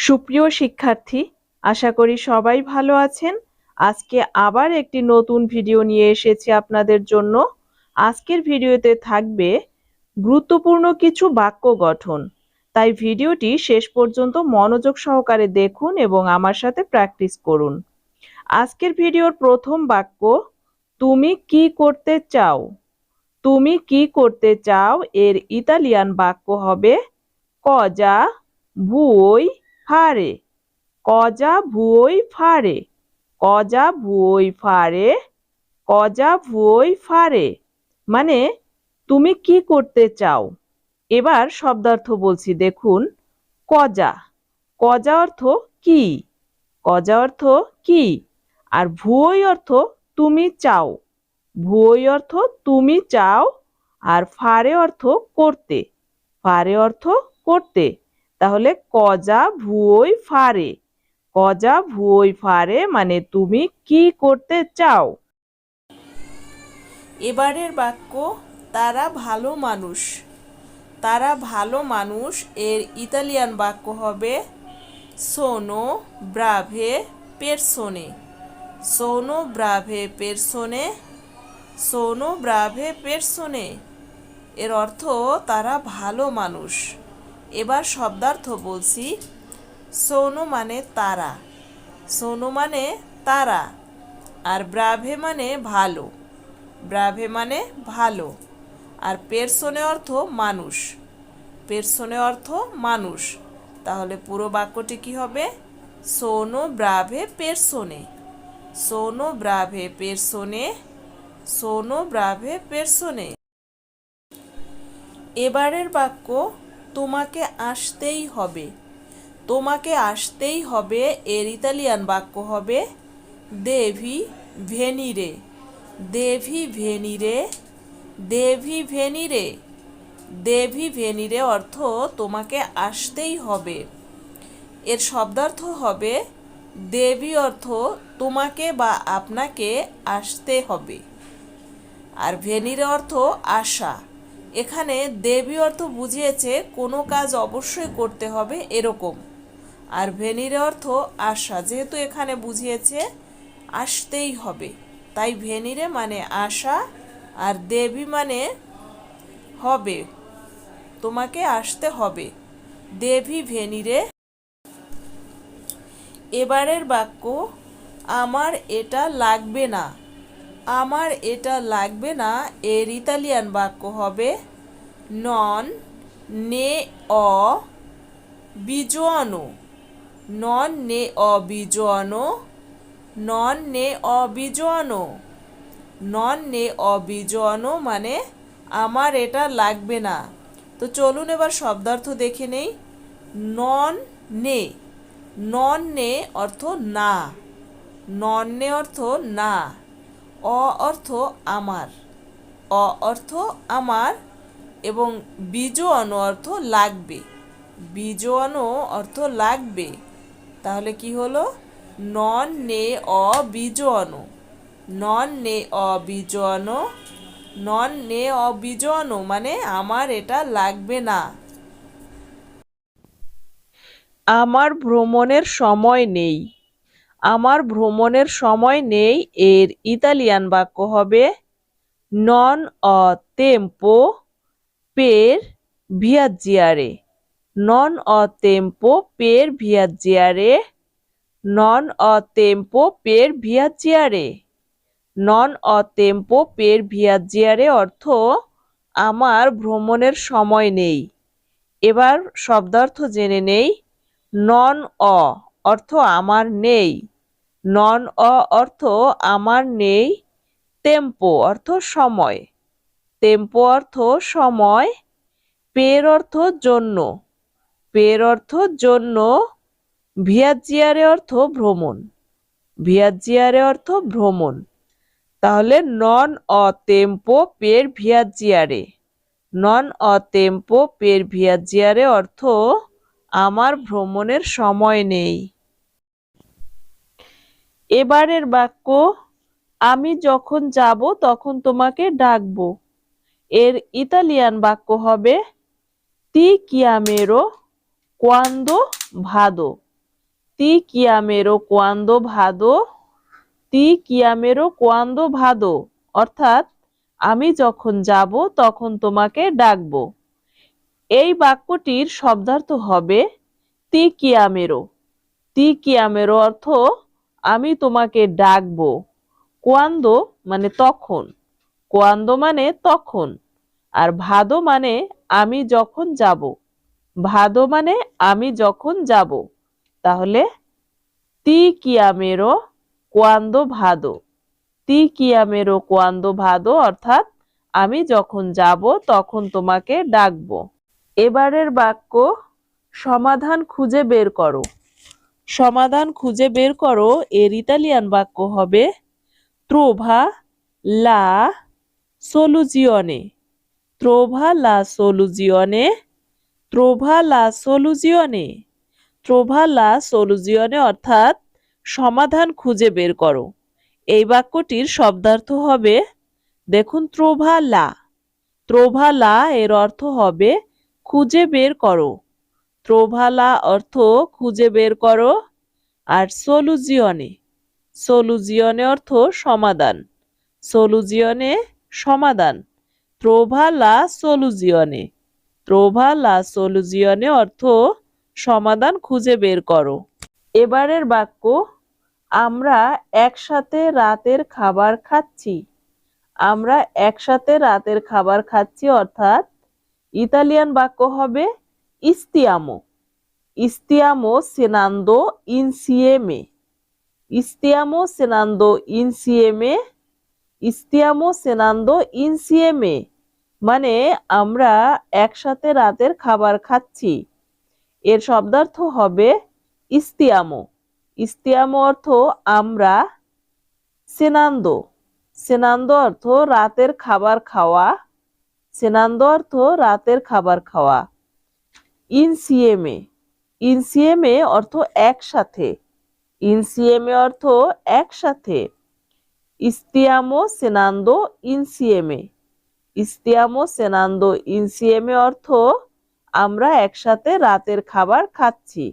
সুপ্রিয় শিক্ষার্থী, আশা করি সবাই ভালো আছেন। আজকে আবার একটি নতুন ভিডিও নিয়ে এসেছি আপনাদের জন্য। আজকের ভিডিওতে থাকবে গুরুত্বপূর্ণ কিছু বাক্য গঠন। তাই ভিডিওটি শেষ পর্যন্ত মনোযোগ সহকারে দেখুন এবং আমার সাথে প্র্যাকটিস করুন। আজকের ভিডিওর প্রথম বাক্য, তুমি কি করতে চাও? তুমি কি করতে চাও? এর ইতালিয়ান বাক্য হবে কজা ভুই ফারে কজা ভুই ফারে কজা ভুই ফারে কজা ভুই ফারে মানে তুমি কি করতে চাও? এবার শব্দার্থ বলছি, দেখুন, কজা। কজা অর্থ কি? কজা অর্থ কি? আর ভুই অর্থ তুমি চাও। ভুই অর্থ তুমি চাও। আর ফারে অর্থ করতে। ফারে অর্থ করতে। তাহলে কজা ভুই ফারে। কজা ভুই ফারে মানে তুমি কি করতে চাও? এবারের বাক্য, তারা ভালো মানুষ। তারা ভালো মানুষ এর ইতালিয়ান বাক্য হবে সোনো ব্রাভে পেরসোনে। সোনো ব্রাভে পেরসোনে, সোনো ব্রাভে পেরসোনে। এর অর্থ তারা ভালো মানুষ। এবার শব্দার্থ বলছি, সোনো মানে তারা। সোনো মানে তারা আর ব্রাভে মানে ভালো। ব্রাভে মানে ভালো আর পেরসোনে অর্থ মানুষ। পেরসোনে অর্থ মানুষ। তাহলে পুরো বাক্যটি কি হবে? সোনো ব্রাভে পেরসোনে। সোনো ব্রাভে পেরসোনে। সোনো ব্রাভে পেরসোনে। এবারের বাক্য তোমাকে আসতেই হবে। তোমাকে আসতেই হবে এর ইতালিয়ান বাক্য হবে, দেভি ভেনিরে দেভি ভেনিরে দেভি ভেনিরে। দেভি ভেনিরে অর্থ তোমাকে আসতেই হবে। এর শব্দার্থ হবে দেবী অর্থ তোমাকে বা আপনাকে আসতে হবে। আর ভেনিরে অর্থ আশা। এখানে দেবী অর্থ বুঝিয়েছে, কোনো কাজ অবশ্যই করতে হবে এরকম। আর ভেনিরে অর্থ আশা, যেহেতু এখানে বুঝিয়েছে, আসতেই হবে। তাই ভেনিরে মানে আশা, আর দেবী মানে হবে, তোমাকে আসতে হবে। দেবী ভেনিরে, এবারের বাক্য, আমার এটা লাগবে না। আমার এটা লাগবে না, এর ইতালিয়ান বাক্য হবে নন, নে, অ, বিজোয়ানো। নন, নে, অ, বিজোয়ানো। নন, নে, অ, বিজোয়ানো। নন, নে, অ, বিজোয়ানো মানে আমার এটা লাগবে না। তো চলুন এবার শব্দার্থ দেখে নেই। নন, নে। নন, নে অর্থ না। নন, নে অর্থ না। অ অর্থ আমার। অ অর্থ আমার এবং বীজ অন অর্থ লাগবে। বীজ অন অর্থ লাগবে। তাহলে কি হলো? নন নে অ বীজ অন নন নে অ বীজ অন নন নে অ বীজ অন মানে আমার এটা লাগবে না। আমার ভ্রমণের সময় নেই। আমার ভ্রমণের সময় নেই এর ইতালিয়ান বাক্য হবে নন অ তেম্পো পের ভিয়াজিয়ারে নন অ তেম্পো পের ভিয়াজিয়ারে নন অ তেম্পো পের ভিয়াজিয়ারে নন অ তেম্পো পের ভিয়াজিয়ারে অর্থ আমার ভ্রমণের সময় নেই। এবার শব্দার্থ জেনে নেই। নন অ অর্থ আমার নেই। নন অ অর্থ আমার নেই, টেম্পো অর্থ সময়। টেম্পো অর্থ সময়, পের অর্থ জন্য। পের অর্থ জন্য ভিয়াজিয়ারে অর্থ ভ্রমণ। ভিয়াজিয়ারে অর্থ ভ্রমণ। তাহলে নন অ টেম্পো পের ভিয়াজিয়ারে নন অ টেম্পো পের ভিয়াজিয়ারে অর্থ আমার ভ্রমণের সময় নেই। এবারের বাক্য, আমি যখন যাব, তখন তোমাকে ডাকবো। এর ইতালিয়ান বাক্য হবে, তি কিয়ামেরো কোয়ান্দো ভাদো তি কিয়ামেরো কোয়ান্দো ভাদো তি কিয়ামেরো কোয়ান্দো ভাদো অর্থাৎ, আমি যখন যাব, তখন তোমাকে ডাকবো। এই বাক্যটির শব্দার্থ হবে, তি কিয়ামেরো তি কিয়ামেরো অর্থ আমি তোমাকে ডাকবো। কোয়ান্দো মানে তখন। কোয়ান্দো মানে তখন। আর ভাদো মানে আমি যখন যাব। ভাদো মানে আমি যখন যাব। তাহলে তি কিয়ামেরো কোয়ান্দো ভাদো। তি কিয়ামেরো কোয়ান্দো ভাদো অর্থাৎ আমি যখন যাব তখন তোমাকে ডাকবো। এবারের বাক্য সমাধান খুঁজে বের করো। সমাধান খুঁজে বের করো, এর ইতালিয়ান বাক্য হবে ত্রোভা লা soluzione. ত্রোভা লা soluzione. ত্রোভা লা soluzione. ত্রোভা লা soluzione অর্থাৎ সমাধান খুঁজে বের করো। এই বাক্যটির শব্দার্থ হবে, দেখুন ত্রোভা লা ত্রোভা লা এর অর্থ হবে, খুঁজে বের করো। ত্রোভা লা অর্থ খুঁজে বের করো আর সলুজিয়নে সলুজিয়নে অর্থ সমাধান। সলুজিয়নে সমাধান। ত্রোভা লা সলুজিয়নে ত্রোভা লা সলুজিয়নে অর্থ সমাধান খুঁজে বের করো। এবারের বাক্য, আমরা একসাথে রাতের খাবার খাচ্ছি। আমরা একসাথে রাতের খাবার খাচ্ছি অর্থাৎ ইতালিয়ান বাক্য হবে ইস্তিয়ামো ইস্তিয়ামো সেনান্দো ইনসিয়েমে ইস্তিয়ামো সেনান্দো ইনসিয়েমে ইস্তিয়ামো সেনান্দো ইনসিয়েমে মানে আমরা একসাথে রাতের খাবার খাচ্ছি। এর শব্দার্থ হবে ইস্তিয়ামো। ইস্তিয়ামো অর্থ আমরা সেনান্দো। সেনান্দ অর্থ রাতের খাবার খাওয়া। সেনান্দ অর্থ রাতের খাবার খাওয়া। ইনসিএমে ইনসিএমে অর্থ একসাথে। ইনসিএমে অর্থ একসাথে। ইস্তিয়ামো সেনান্দো ইনসিএমে ইস্তিয়ামো সেনান্দো ইনসিএমে অর্থ আমরা একসাথে রাতের খাবার খাচ্ছি।